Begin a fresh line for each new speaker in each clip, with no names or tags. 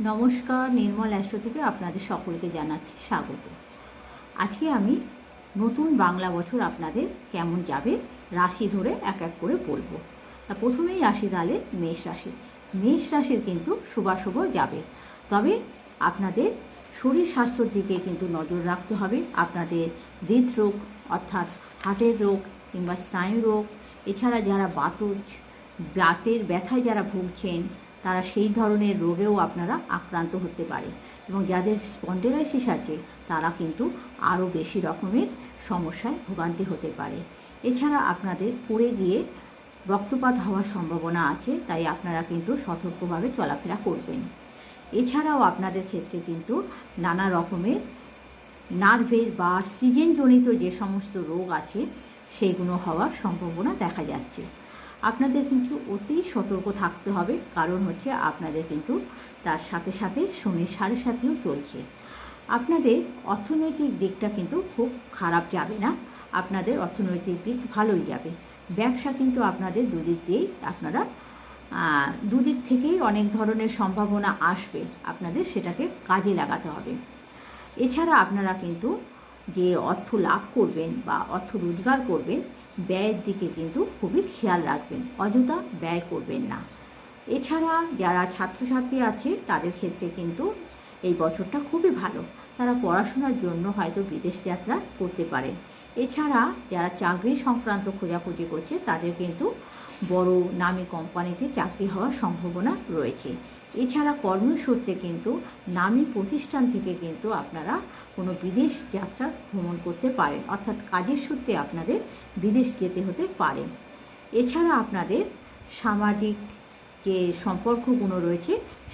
নমস্কার, নির্মল অ্যাস্ট্রো থেকে আপনাদের সকলকে জানাচ্ছি স্বাগত। আজকে আমি নতুন বাংলা বছর আপনাদের কেমন যাবে রাশি ধরে এক এক করে বলব। তা প্রথমেই আসি তাহলে মেষ রাশি। মেষ রাশির কিন্তু শুভাশুভ যাবে। তবে আপনাদের শরীর স্বাস্থ্যর দিকে কিন্তু নজর রাখতে হবে। আপনাদের হৃদরোগ অর্থাৎ হার্টের রোগ কিংবা স্নায়ু রোগ, এছাড়া যারা বাতুজ বাতের ব্যথায় যারা ভুগছেন তারা সেই ধরনের রোগেও আপনারা আক্রান্ত হতে পারে। এবং যাদের স্পন্ডেলাইসিস আছে, তারা কিন্তু আরও বেশি রকমের সমস্যায় ভোগান্তি হতে পারে। এছাড়া আপনাদের পড়ে গিয়ে রক্তপাত হওয়ার সম্ভাবনা আছে, তাই আপনারা কিন্তু সতর্কভাবে চলাফেরা করবেন। এছাড়াও আপনাদের ক্ষেত্রে কিন্তু নানা রকমের নার্ভের বা সিজনজনিত যে সমস্ত রোগ আছে সেইগুলো হওয়ার সম্ভাবনা দেখা যাচ্ছে। আপনাদের কিন্তু অতি সতর্ক থাকতে হবে। কারণ হচ্ছে আপনাদের কিন্তু তার সাথে সাথে শনির সাড়ে সাথেও চলছে। আপনাদের অর্থনৈতিক দিকটা কিন্তু খুব খারাপ যাবে না। আপনাদের অর্থনৈতিক দিক ভালোই যাবে। ব্যবসা কিন্তু আপনাদের দুদিক দিয়েই আপনারা দুদিক থেকেই অনেক ধরনের সম্ভাবনা আসবে। আপনাদের সেটাকে কাজে লাগাতে হবে। এছাড়া আপনারা কিন্তু যে অর্থ লাভ করবেন বা অর্থ রোজগার করবেন, ব্যয়ের দিকে কিন্তু খুবই খেয়াল রাখবেন, অযথা ব্যয় করবেন না। এছাড়া যারা ছাত্রছাত্রী আছে, তাদের ক্ষেত্রে কিন্তু এই বছরটা খুবই ভালো। তারা পড়াশোনার জন্য হয়তো বিদেশ যাত্রা করতে পারে। এছাড়া যারা চাকরি সংক্রান্ত খোঁজাখুঁজি করছে, তাদের কিন্তু বড় নামী কোম্পানিতে চাকরি হওয়ার সম্ভাবনা রয়েছে। এছাড়া কর্মসূত্রে কিন্তু নামী প্রতিষ্ঠান থেকে কিন্তু আপনারা কোনো বিদেশ যাত্রা ভ্রমণ করতে পারেন। অর্থাৎ কাজের সূত্রে আপনাদের বিদেশ যেতে হতে পারে। এছাড়া আপনাদের সামাজিক যে সম্পর্কগুলো রয়েছে,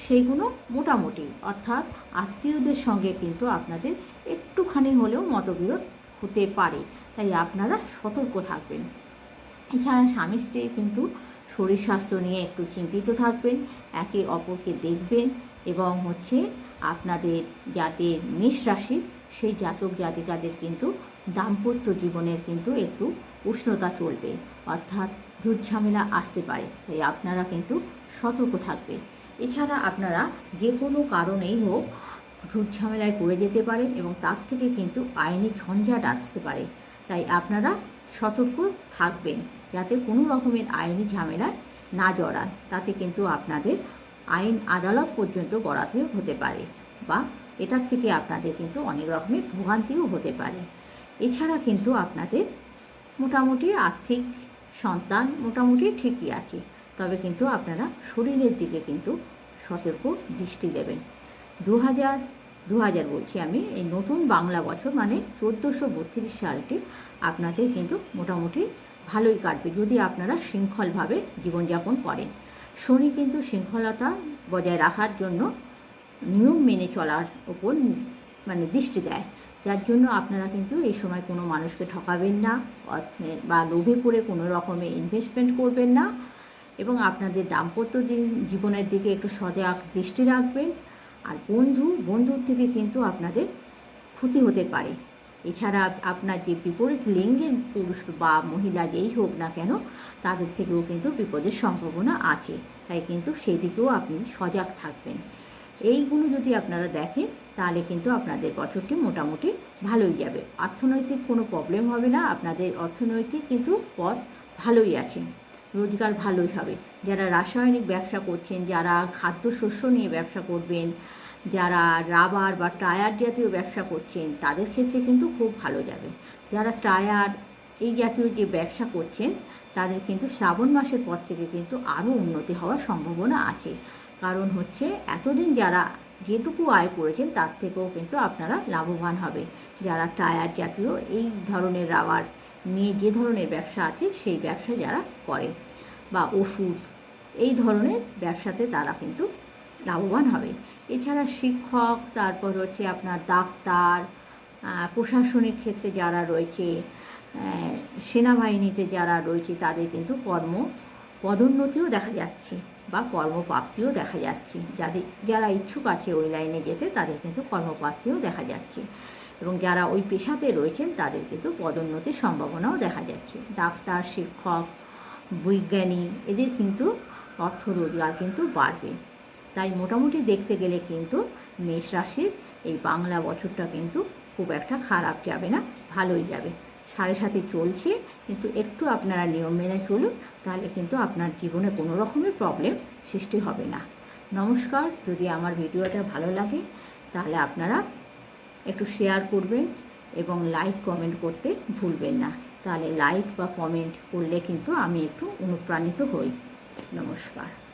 সেগুলো মোটামুটি, অর্থাৎ আত্মীয়দের সঙ্গে কিন্তু আপনাদের একটুখানি হলেও মতবিরোধ হতে পারে। তাই আপনারা সতর্ক থাকবেন। এছাড়া স্বামী স্ত্রী কিন্তু শরীর স্বাস্থ্য নিয়ে একটু চিন্তিত থাকবেন, একে অপরকে দেখবেন এবং হচ্ছে আপনাদের যাদের মেষ রাশি, সেই জাতক জাতিকাদের কিন্তু দাম্পত্য জীবনের কিন্তু একটু উষ্ণতা চলবে, অর্থাৎ ঝুট ঝামেলা আসতে পারে, তাই আপনারা কিন্তু সতর্ক থাকবে এছাড়া আপনারা যে কোনো কারণেই হোক ঝুট ঝামেলায় পড়ে যেতে পারেন এবং তার থেকে কিন্তু আইনি ঝঞ্ঝাট আসতে পারে, তাই আপনারা সতর্ক থাকবেন। যাতে কোনো রকমের আইনি ঝামেলায় না জড়ান তাতে কিন্তু আপনাদের আইন আদালত পর্যন্ত গড়াতে হতে পারে বা এটার থেকে আপনাদের কিন্তু অনেক রকমের ভোগান্তিও হতে পারে। এছাড়া কিন্তু আপনাদের মোটামুটি আর্থিক সন্তান মোটামুটি ঠিকই আছে, তবে কিন্তু আপনারা শরীরের দিকে কিন্তু সতর্ক দৃষ্টি দেবেন। দু হাজার দু হাজার বলছি আমি, এই নতুন বাংলা বছর মানে চোদ্দোশো বত্রিশ সালটি আপনাদের কিন্তু মোটামুটি ভালোই কাটবে যদি আপনারা শৃঙ্খলভাবে জীবনযাপন করেন। শনি কিন্তু শৃঙ্খলতা বজায় রাখার জন্য নিয়ম মেনে চলার ওপর মানে দৃষ্টি দেয়। যার জন্য আপনারা কিন্তু এই সময় কোনো মানুষকে ঠকাবেন না বা লোভে পড়ে কোনো রকমে ইনভেস্টমেন্ট করবেন না এবং আপনাদের দাম্পত্য জীব- জীবনের দিকে একটু সজাগ দৃষ্টি রাখবেন। আর বন্ধু, বন্ধুর থেকে কিন্তু আপনাদের ক্ষতি হতে পারে। এছাড়া আপনার যে বিপরীত লিঙ্গের পুরুষ বা মহিলা যেই হোক না কেন, তাদের থেকেও কিন্তু বিপদের সম্ভাবনা আছে। তাই কিন্তু সেদিকেও আপনি সজাগ থাকবেন। এইগুলো যদি আপনারা দেখেন, তাহলে কিন্তু আপনাদের বছরটি মোটামুটি ভালোই যাবে। অর্থনৈতিক কোনো প্রবলেম হবে না, আপনাদের অর্থনৈতিক কিন্তু পথ ভালোই আছে। রোজগার ভালোই হবে। যারা রাসায়নিক ব্যবসা করছেন, যারা খাদ্যশস্য নিয়ে ব্যবসা করবেন যারা রাবার বা টায়ার জাতীয় ব্যবসা করছেন, তাদের ক্ষেত্রে কিন্তু খুব ভালো যাবে। যারা টায়ার এই জাতীয় যে ব্যবসা করছেন, তাদের কিন্তু শ্রাবণ মাসের পর থেকে কিন্তু আরও উন্নতি হওয়ার সম্ভাবনা আছে। কারণ হচ্ছে, এতদিন যারা যেটুকু আয় করেছেন, তার থেকেও কিন্তু আপনারা লাভবান হবে। যারা টায়ার জাতীয় এই ধরনের রাবার নিয়ে যে ধরনের ব্যবসা আছে, সেই ব্যবসা যারা করে বা ওষুধ, এই ধরনের ব্যবসাতে তারা কিন্তু লাভবান হবে। এছাড়া শিক্ষক, তারপর হচ্ছে আপনার ডাক্তার প্রশাসনিক ক্ষেত্রে যারা রয়েছে সেনাবাহিনীতে যারা রয়েছে, তাদের কিন্তু কর্ম পদোন্নতিও দেখা যাচ্ছে বা কর্মপ্রাপ্তিও দেখা যাচ্ছে। যাদের, যারা ইচ্ছুক আছে ওই লাইনে যেতে, তাদের কিন্তু কর্মপ্রাপ্তিও দেখা যাচ্ছে। এবং যারা ওই পেশাতে রয়েছেন, তাদের কিন্তু পদোন্নতির সম্ভাবনাও দেখা যাচ্ছে। ডাক্তার, শিক্ষক, বিজ্ঞানী, এদের কিন্তু অর্থ রোজগার কিন্তু বাড়বে। তাই মোটামুটি দেখতে গেলে কিন্তু মেষ রাশির এই বাংলা বছরটা কিন্তু খুব একটা খারাপ যাবে না, ভালোই যাবে। সাড়ে সাথে চলছে, কিন্তু একটু আপনারা নিয়ম মেনে চলুন, তাহলে কিন্তু আপনার জীবনে কোনো রকমের প্রবলেম সৃষ্টি হবে না। নমস্কার, যদি আমার ভিডিওটা ভালো লাগে, তাহলে আপনারা একটু শেয়ার করবেন এবং লাইক কমেন্ট করতে ভুলবেন না। তাহলে লাইক বা কমেন্ট করলে কিন্তু আমি একটু অনুপ্রাণিত হই। নমস্কার।